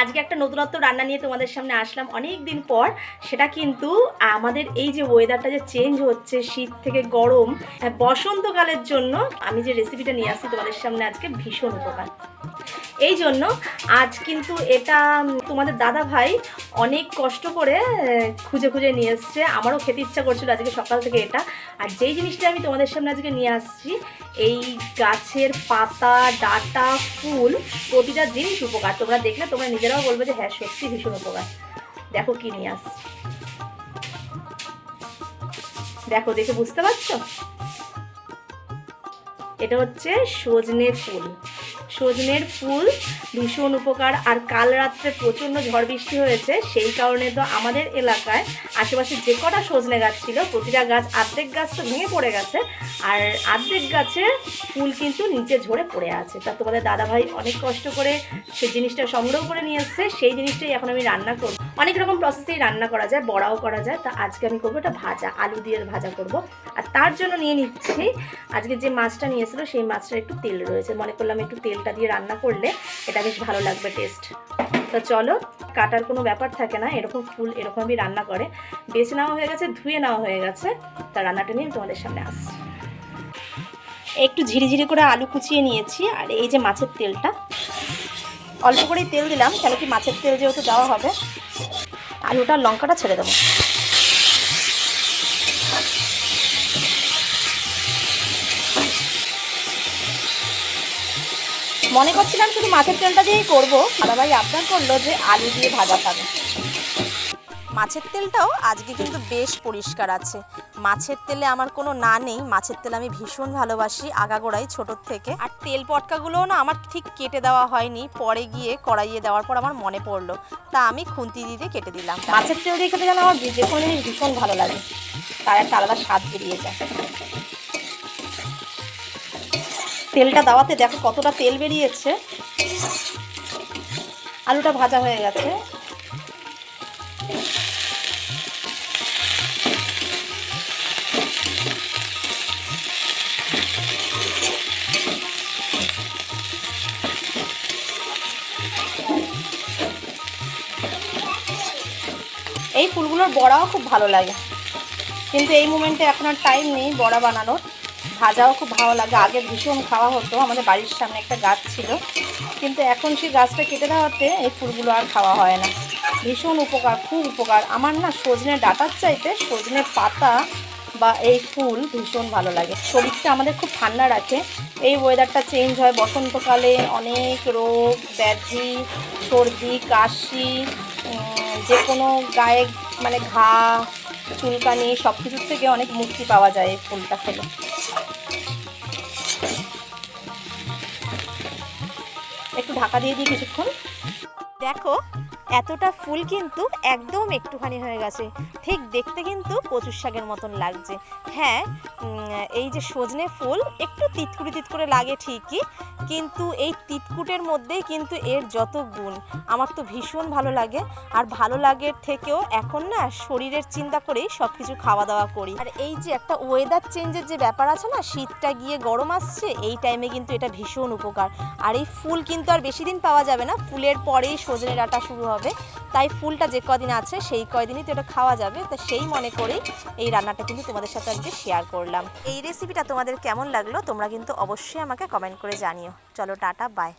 আজকে একটা নতুনত্ব রান্না নিয়ে তোমাদের সামনে আসলাম অনেক দিন পর। সেটা কিন্তু আমাদের এই যে ওয়েদারটা যে চেঞ্জ হচ্ছে শীত থেকে গরম হ্যাঁ, বসন্তকালের জন্য আমি যে রেসিপিটা নিয়ে আসছি তোমাদের সামনে আজকে ভীষণ উপকার। এই জন্য আজ কিন্তু এটা তোমাদের দাদা ভাই অনেক কষ্ট করে খুঁজে খুঁজে নিয়ে এসছে। আমারও খেতে ইচ্ছা করছিল আজকে সকাল থেকে এটা। আর যেই জিনিসটা আমি তোমাদের সামনে আজকে নিয়ে আসছি এই গাছের পাতা ডাটা ফুল প্রতিটা জিনিস উপকার। তোমরা দেখলে তোমরা নিজেরাও বলবে যে হ্যাঁ সত্যি ভীষণ উপকার। দেখো কি নিয়ে আসছে। দেখো, দেখে বুঝতে পারছ? এটা হচ্ছে সজনে ফুল। সজনের ফুল, ভীষণ উপকার। আর কাল রাত্রে প্রচণ্ড ঝড় বৃষ্টি হয়েছে, সেই কারণে তো আমাদের এলাকায় আশেপাশে যে কটা সজনে গাছ ছিল, প্রতিটা গাছ আর্ধেক গাছ তো ভেঙে পড়ে গেছে। আর আর্ধেক গাছের ফুল কিন্তু নিচে ঝরে পড়ে আছে। তা তোমাদের দাদাভাই অনেক কষ্ট করে সেই জিনিসটা সংগ্রহ করে নিয়ে এসছে, সেই জিনিসটাই এখন আমি রান্না করব। অনেক রকম প্রসেসেই রান্না করা যায়, বড়াও করা যায়। তা আজকে আমি করব এটা ভাজা, আলু দিয়ে ভাজা করব। আর তার জন্য নিয়ে নিচ্ছি, আজকে যে মাছটা নিয়ে এসেছিল, সেই মাছটার একটু তেল রয়েছে। মনে করলাম একটু তেলটা দিয়ে রান্না করলে এটা বেশ ভালো লাগবে টেস্ট তো চলো, কাটার কোনো ব্যাপার থাকে না, এরকম ফুল এরকমই রান্না করে। বেছে নেওয়া হয়ে গেছে, ধুয়ে নেওয়া হয়ে গেছে। তা রান্নাটা নিয়ে তোমাদের সামনে আসছি। একটু ঝিরিঝিরি করে আলু কুচিয়ে নিয়েছি, আর এই যে মাছের তেলটা। অল্প করেই তেল দিলাম কেন কি মাছের তেল যেহেতু দেওয়া হবে, আলুটা লঙ্কাটা ছেড়ে দেবো। মনে করছিলাম শুধু মাছের তেলটা দিয়েই করব। দাদাভাই আপনার করল যে আলু দিয়ে ভাজা খাবে মাছের তেলটাও আজকে কিন্তু বেশ পরিষ্কার আছে। মাছের তেলে আমার কোনো না নেই। মাছের তেল আমি ভীষণ ভালোবাসি আগাগোড়াই ছোটোর থেকে। আর তেল পটকাগুলোও না আমার ঠিক কেটে দেওয়া হয়নি। পরে গিয়ে কড়াইয়ে দেওয়ার পর আমার মনে পড়ল। তা আমি খুন্তি দিয়ে কেটে দিলাম। মাছের তেল দিয়ে খেতে যেন আমার যে কোনো জিনিস ভীষণ ভালো লাগে। তার একটা আলাদা স্বাদ বেরিয়ে যায়। তেলটা দাওয়াতে দেখো কতটা তেল বেরিয়েছে। আলুটা ভাজা হয়ে গেছে। এই ফুলগুলোর বড়াও খুব ভালো লাগে। কিন্তু এই মুমেন্টে এখন আর টাইম নেই বড়া বানানোর। ভাজাও খুব ভালো লাগে। আগে ভীষণ খাওয়া হতো, আমাদের বাড়ির সামনে একটা গাছ ছিল। কিন্তু এখন সেই গাছটা কেটে দেওয়াতে এই ফুলগুলো আর খাওয়া হয় না। ভীষণ উপকার, খুব উপকার। আমার না সজনে ডাটার চাইতে সজনে পাতা বা এই ফুল ভীষণ ভালো লাগে। শরীরটা আমাদের খুব ঠান্ডা রাখে। এই ওয়েদারটা চেঞ্জ হয়, বসন্তকালে অনেক রোগ, ব্যাধি, সর্দি, কাশি যে কোনো গায়ে মানে ঘা, চুলকানি সব কিছুর থেকে অনেক মুক্তি পাওয়া যায় এই ফুলটা খেলে। একটু ঢাকা দিয়ে দিই কিছুক্ষণ। দেখো এতটা ফুল কিন্তু একদম একটুখানি হয়ে গেছে। ঠিক দেখতে কিন্তু কচুর শাকের মতন লাগছে। হ্যাঁ এই যে সজনে ফুল একটু তিতকুড়ি তিতকুড়ে লাগে ঠিকই, কিন্তু এই তিতকুটের মধ্যেই কিন্তু এর যত গুণ, আমার তো ভীষণ ভালো লাগে। আর ভালো লাগের থেকেও এখন না শরীরের চিন্তা করেই সব কিছু খাওয়া দাওয়া করি। আর এই যে একটা ওয়েদার চেঞ্জের যে ব্যাপার আছে না, শীতটা গিয়ে গরম আসছে, এই টাইমে কিন্তু এটা ভীষণ উপকার। আর এই ফুল কিন্তু আর বেশি দিন পাওয়া যাবে না, ফুলের পরেই সজনে ডাটা শুরু হবে। তাই ফুলটা যে কদিন আছে, সেই কয়দিনই তো এটা খাওয়া যাবে। তো সেই মনে করেই এই রান্নাটা কিন্তু তোমাদের সাথে আজকে শেয়ার করলাম। এই রেসিপিটা তোমাদের কেমন লাগল, তোমরা কিন্তু অবশ্যই আমাকে কমেন্ট করে জানিও। চলো, টাটা বাই